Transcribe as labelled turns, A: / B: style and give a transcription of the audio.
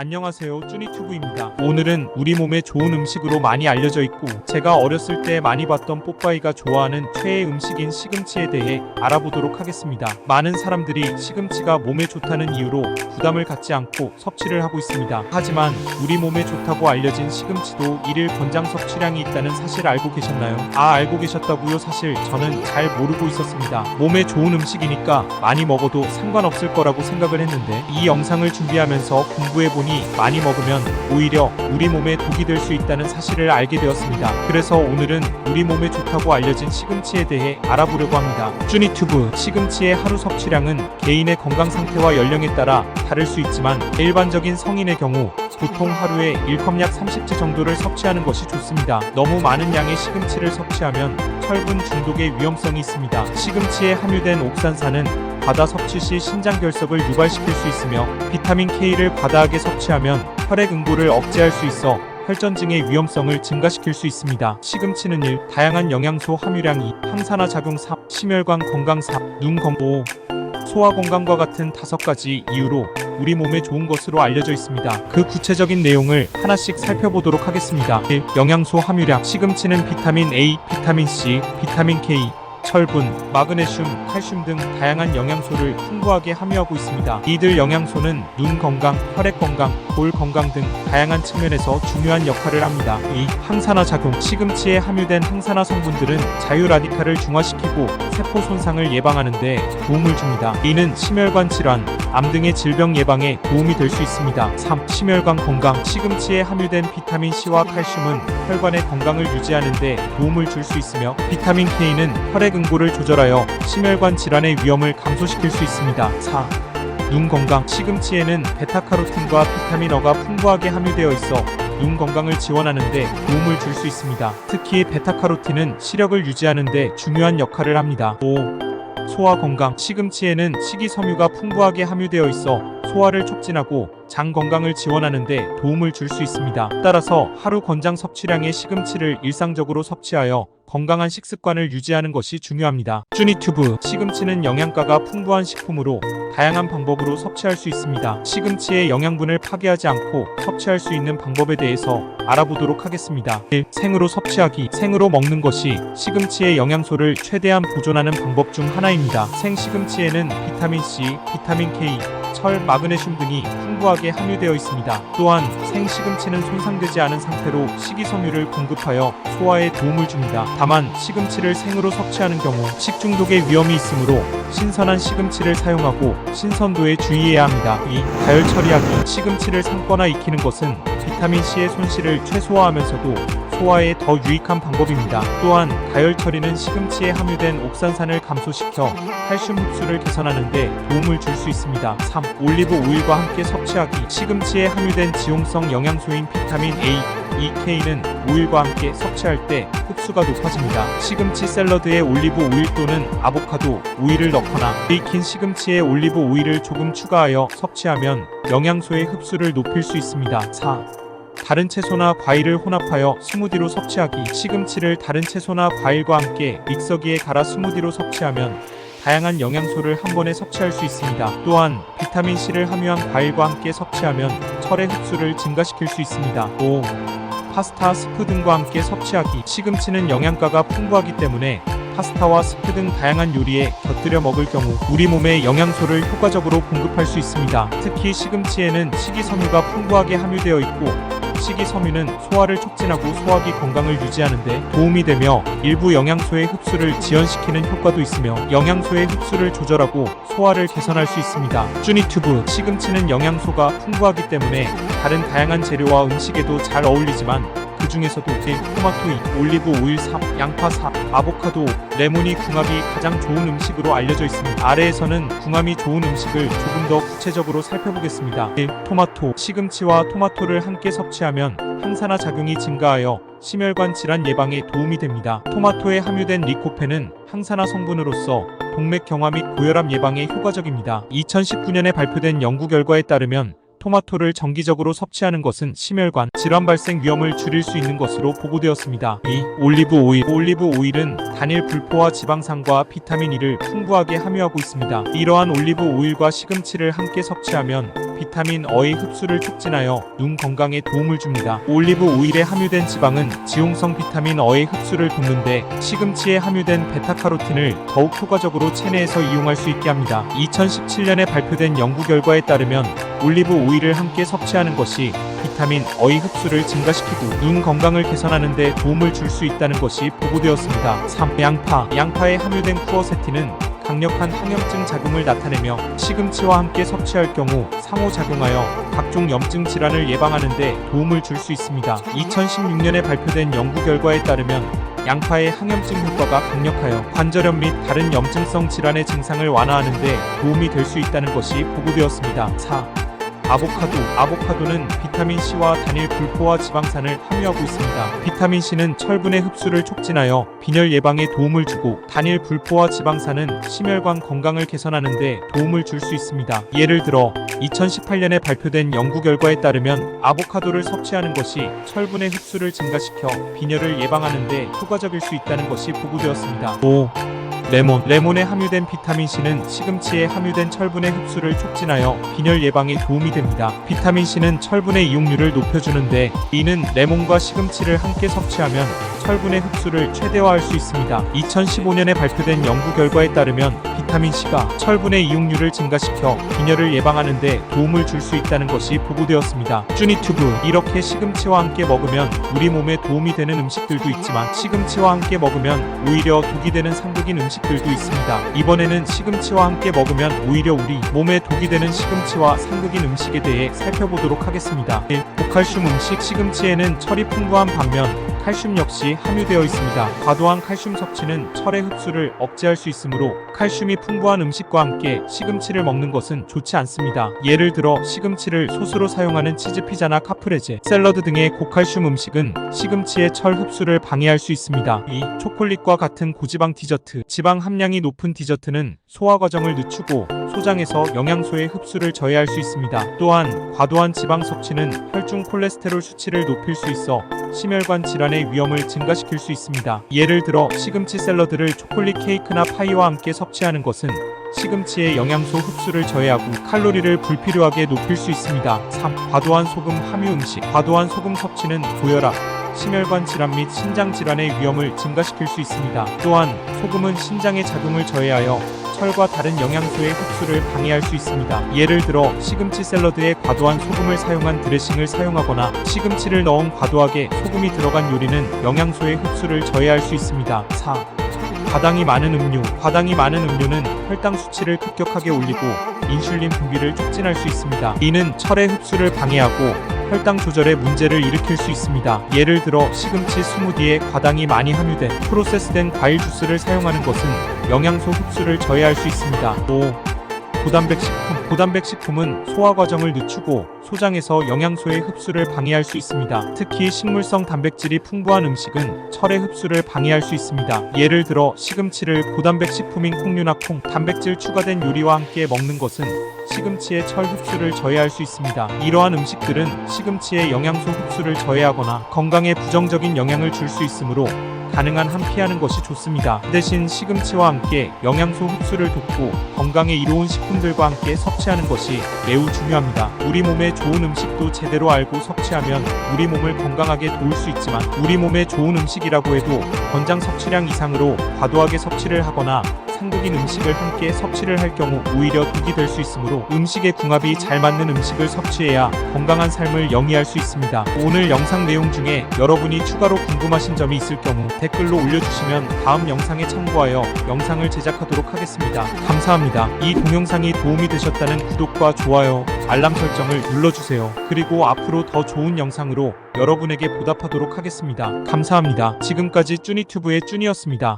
A: 안녕하세요 쭈니튜브입니다. 오늘은 우리 몸에 좋은 음식으로 많이 알려져 있고 제가 어렸을 때 많이 봤던 뽀빠이가 좋아하는 최애 음식인 시금치에 대해 알아보도록 하겠습니다. 많은 사람들이 시금치가 몸에 좋다는 이유로 부담을 갖지 않고 섭취를 하고 있습니다. 하지만 우리 몸에 좋다고 알려진 시금치도 일일 권장 섭취량이 있다는 사실 알고 계셨나요? 아 알고 계셨다고요 사실. 저는 잘 모르고 있었습니다. 몸에 좋은 음식이니까 많이 먹어도 상관없을 거라고 생각을 했는데 이 영상을 준비하면서 공부해보니 많이 먹으면 오히려 우리 몸에 독이 될 수 있다는 사실을 알게 되었습니다. 그래서 오늘은 우리 몸에 좋다고 알려진 시금치에 대해 알아보려고 합니다. 쭈니튜브 시금치의 하루 섭취량은 개인의 건강 상태와 연령에 따라 다를 수 있지만 일반적인 성인의 경우 보통 하루에 1컵약 30지 정도를 섭취하는 것이 좋습니다. 너무 많은 양의 시금치를 섭취하면 철분 중독의 위험성이 있습니다. 시금치에 함유된 옥산산은 과다 섭취 시 신장 결석을 유발시킬 수 있으며 비타민 K를 과다하게 섭취하면 혈액 응고를 억제할 수 있어 혈전증의 위험성을 증가시킬 수 있습니다. 시금치는 1. 다양한 영양소 함유량 2. 항산화 작용 3. 심혈관 건강 4. 눈 건강 5. 소화 건강과 같은 다섯 가지 이유로 우리 몸에 좋은 것으로 알려져 있습니다. 그 구체적인 내용을 하나씩 살펴보도록 하겠습니다. 1. 영양소 함유량 시금치는 비타민 A, 비타민 C, 비타민 K, 철분, 마그네슘, 칼슘 등 다양한 영양소를 풍부하게 함유하고 있습니다. 이들 영양소는 눈 건강, 혈액 건강, 볼 건강 등 다양한 측면에서 중요한 역할을 합니다. 2. 항산화 작용 시금치에 함유된 항산화 성분들은 자유 라디칼을 중화시키고 세포 손상을 예방하는 데 도움을 줍니다. 이는 심혈관 질환, 암 등의 질병 예방에 도움이 될 수 있습니다. 3. 심혈관 건강 시금치에 함유된 비타민 C와 칼슘은 혈관의 건강을 유지하는 데 도움을 줄 수 있으며 비타민 K는 혈액 응고를 조절하여 심혈관 질환의 위험을 감소시킬 수 있습니다. 4. 눈 건강 시금치에는 베타카로틴과 비타민 어가 풍부하게 함유되어 있어 눈 건강을 지원하는 데 도움을 줄 수 있습니다. 특히 베타카로틴은 시력을 유지하는 데 중요한 역할을 합니다. 5. 소화 건강 시금치에는 식이섬유가 풍부하게 함유되어 있어 소화를 촉진하고 장 건강을 지원하는 데 도움을 줄 수 있습니다. 따라서 하루 권장 섭취량의 시금치를 일상적으로 섭취하여 건강한 식습관을 유지하는 것이 중요합니다. 쭈니튜브 시금치는 영양가가 풍부한 식품으로 다양한 방법으로 섭취할 수 있습니다. 시금치의 영양분을 파괴하지 않고 섭취할 수 있는 방법에 대해서 알아보도록 하겠습니다. 1. 생으로 섭취하기 생으로 먹는 것이 시금치의 영양소를 최대한 보존하는 방법 중 하나입니다. 생 시금치에는 비타민 C, 비타민 K, 철, 마그네슘 등이 풍부하게 함유되어 있습니다. 또한 생 시금치는 손상되지 않은 상태로 식이섬유를 공급하여 소화에 도움을 줍니다. 다만 시금치를 생으로 섭취하는 경우 식중독의 위험이 있으므로 신선한 시금치를 사용하고 신선도에 주의해야 합니다. 2. 가열 처리하기 시금치를 삶거나 익히는 것은 비타민 C의 손실을 최소화하면서도 소화에 더 유익한 방법입니다. 또한 가열 처리는 시금치에 함유된 옥산산을 감소시켜 칼슘 흡수를 개선하는 데 도움을 줄 수 있습니다. 3. 올리브 오일과 함께 섭취하기 시금치에 함유된 지용성 영양소인 비타민 A, EK는 오일과 함께 섭취할 때 흡수가 높아집니다. 시금치 샐러드에 올리브 오일 또는 아보카도 오일을 넣거나 익힌 시금치에 올리브 오일을 조금 추가하여 섭취하면 영양소의 흡수를 높일 수 있습니다. 4. 다른 채소나 과일을 혼합하여 스무디로 섭취하기 시금치를 다른 채소나 과일과 함께 믹서기에 갈아 스무디로 섭취하면 다양한 영양소를 한 번에 섭취할 수 있습니다. 또한 비타민 C를 함유한 과일과 함께 섭취하면 철의 흡수를 증가시킬 수 있습니다. 5. 파스타, 스프 등과 함께 섭취하기 시금치는 영양가가 풍부하기 때문에 파스타와 스프 등 다양한 요리에 곁들여 먹을 경우 우리 몸에 영양소를 효과적으로 공급할 수 있습니다. 특히 시금치에는 식이섬유가 풍부하게 함유되어 있고 식이섬유는 소화를 촉진하고 소화기 건강을 유지하는 데 도움이 되며 일부 영양소의 흡수를 지연시키는 효과도 있으며 영양소의 흡수를 조절하고 소화를 개선할 수 있습니다. 쭈니튜브 시금치는 영양소가 풍부하기 때문에 다른 다양한 재료와 음식에도 잘 어울리지만 그 중에서도 1. 토마토 2, 올리브 오일 3, 양파 4, 아보카도 5, 레몬이 궁합이 가장 좋은 음식으로 알려져 있습니다. 아래에서는 궁합이 좋은 음식을 조금 더 구체적으로 살펴보겠습니다. 1. 토마토 시금치와 토마토를 함께 섭취하면 항산화 작용이 증가하여 심혈관 질환 예방에 도움이 됩니다. 토마토에 함유된 리코펜은 항산화 성분으로서 동맥 경화 및 고혈압 예방에 효과적입니다. 2019년에 발표된 연구 결과에 따르면 토마토를 정기적으로 섭취하는 것은 심혈관 질환 발생 위험을 줄일 수 있는 것으로 보고되었습니다. 2. 올리브 오일 올리브 오일은 단일 불포화 지방산과 비타민 E를 풍부하게 함유하고 있습니다. 이러한 올리브 오일과 시금치를 함께 섭취하면 비타민 어의 흡수를 촉진하여 눈 건강에 도움을 줍니다. 올리브 오일에 함유된 지방은 지용성 비타민 어의 흡수를 돕는데 시금치에 함유된 베타카로틴을 더욱 효과적으로 체내에서 이용할 수 있게 합니다. 2017년에 발표된 연구 결과에 따르면 올리브 오일을 함께 섭취하는 것이 비타민 어의 흡수를 증가시키고 눈 건강을 개선하는 데 도움을 줄 수 있다는 것이 보고되었습니다. 3. 양파 양파에 함유된 쿠어세틴은 강력한 항염증 작용을 나타내며 시금치와 함께 섭취할 경우 상호작용하여 각종 염증 질환을 예방하는 데 도움을 줄 수 있습니다. 2016년에 발표된 연구 결과에 따르면 양파의 항염증 효과가 강력하여 관절염 및 다른 염증성 질환의 증상을 완화하는 데 도움이 될 수 있다는 것이 보고되었습니다. 4. 아보카도. 아보카도는 비타민 C와 단일 불포화 지방산을 함유하고 있습니다. 비타민 C는 철분의 흡수를 촉진하여 빈혈 예방에 도움을 주고 단일 불포화 지방산은 심혈관 건강을 개선하는 데 도움을 줄 수 있습니다. 예를 들어 2018년에 발표된 연구 결과에 따르면 아보카도를 섭취하는 것이 철분의 흡수를 증가시켜 빈혈을 예방하는 데 효과적일 수 있다는 것이 보고되었습니다. 5. 레몬. 레몬에 함유된 비타민 C는 시금치에 함유된 철분의 흡수를 촉진하여 빈혈 예방에 도움이 됩니다. 비타민 C는 철분의 이용률을 높여주는데 이는 레몬과 시금치를 함께 섭취하면 철분의 흡수를 최대화할 수 있습니다. 2015년에 발표된 연구 결과에 따르면 비타민 C가 철분의 이용률을 증가시켜 빈혈을 예방하는 데 도움을 줄 수 있다는 것이 보고되었습니다. 쭈니튜브 이렇게 시금치와 함께 먹으면 우리 몸에 도움이 되는 음식들도 있지만 시금치와 함께 먹으면 오히려 독이 되는 상극인 음식 들도 있습니다. 이번에는 시금치와 함께 먹으면 오히려 우리 몸에 독이 되는 시금치와 상극인 음식에 대해 살펴보도록 하겠습니다. 1. 고칼슘 음식 시금치에는 철이 풍부한 반면 칼슘 역시 함유되어 있습니다. 과도한 칼슘 섭취는 철의 흡수를 억제할 수 있으므로 칼슘이 풍부한 음식과 함께 시금치를 먹는 것은 좋지 않습니다. 예를 들어 시금치를 소스로 사용하는 치즈 피자나 카프레제, 샐러드 등의 고칼슘 음식은 시금치의 철 흡수를 방해할 수 있습니다. 2. 초콜릿과 같은 고지방 디저트, 지방 함량이 높은 디저트는 소화 과정을 늦추고 소장에서 영양소의 흡수를 저해할 수 있습니다. 또한 과도한 지방 섭취는 혈중 콜레스테롤 수치를 높일 수 있어 심혈관 질환의 위험을 증가시킬 수 있습니다. 예를 들어 시금치 샐러드를 초콜릿 케이크나 파이와 함께 섭취하는 것은 시금치의 영양소 흡수를 저해하고 칼로리를 불필요하게 높일 수 있습니다. 3. 과도한 소금 함유 음식 과도한 소금 섭취는 고혈압, 심혈관 질환 및 신장 질환의 위험을 증가시킬 수 있습니다. 또한 소금은 신장의 작용을 저해하여 철과 다른 영양소의 흡수를 방해할 수 있습니다. 예를 들어 시금치 샐러드에 과도한 소금을 사용한 드레싱을 사용하거나 시금치를 넣은 과도하게 소금이 들어간 요리는 영양소의 흡수를 저해할 수 있습니다. 4. 과당이 많은 음료. 과당이 많은 음료는 혈당 수치를 급격하게 올리고 인슐린 분비를 촉진할 수 있습니다. 이는 철의 흡수를 방해하고 혈당 조절에 문제를 일으킬 수 있습니다. 예를 들어 시금치 스무디에 과당이 많이 함유된 프로세스된 과일 주스를 사용하는 것은 영양소 흡수를 저해할 수 있습니다. 5. 고단백 식품. 고단백 식품은 소화 과정을 늦추고 소장에서 영양소의 흡수를 방해할 수 있습니다. 특히 식물성 단백질이 풍부한 음식은 철의 흡수를 방해할 수 있습니다. 예를 들어 시금치를 고단백 식품인 콩류나 콩, 단백질 추가된 요리와 함께 먹는 것은 시금치의 철 흡수를 저해할 수 있습니다. 이러한 음식들은 시금치의 영양소 흡수를 저해하거나 건강에 부정적인 영향을 줄 수 있으므로 가능한 한 피하는 것이 좋습니다. 대신 시금치와 함께 영양소 흡수를 돕고 건강에 이로운 식품들과 함께 섭취하는 것이 매우 중요합니다. 우리 몸에 좋은 음식도 제대로 알고 섭취하면 우리 몸을 건강하게 도울 수 있지만 우리 몸에 좋은 음식이라고 해도 권장 섭취량 이상으로 과도하게 섭취를 하거나 한국인 음식을 함께 섭취를 할 경우 오히려 독이 될 수 있으므로 음식의 궁합이 잘 맞는 음식을 섭취해야 건강한 삶을 영위할 수 있습니다. 오늘 영상 내용 중에 여러분이 추가로 궁금하신 점이 있을 경우 댓글로 올려주시면 다음 영상에 참고하여 영상을 제작하도록 하겠습니다. 감사합니다. 이 동영상이 도움이 되셨다는 구독과 좋아요, 알람 설정을 눌러주세요. 그리고 앞으로 더 좋은 영상으로 여러분에게 보답하도록 하겠습니다. 감사합니다. 지금까지 쭈니튜브의 쭈니였습니다.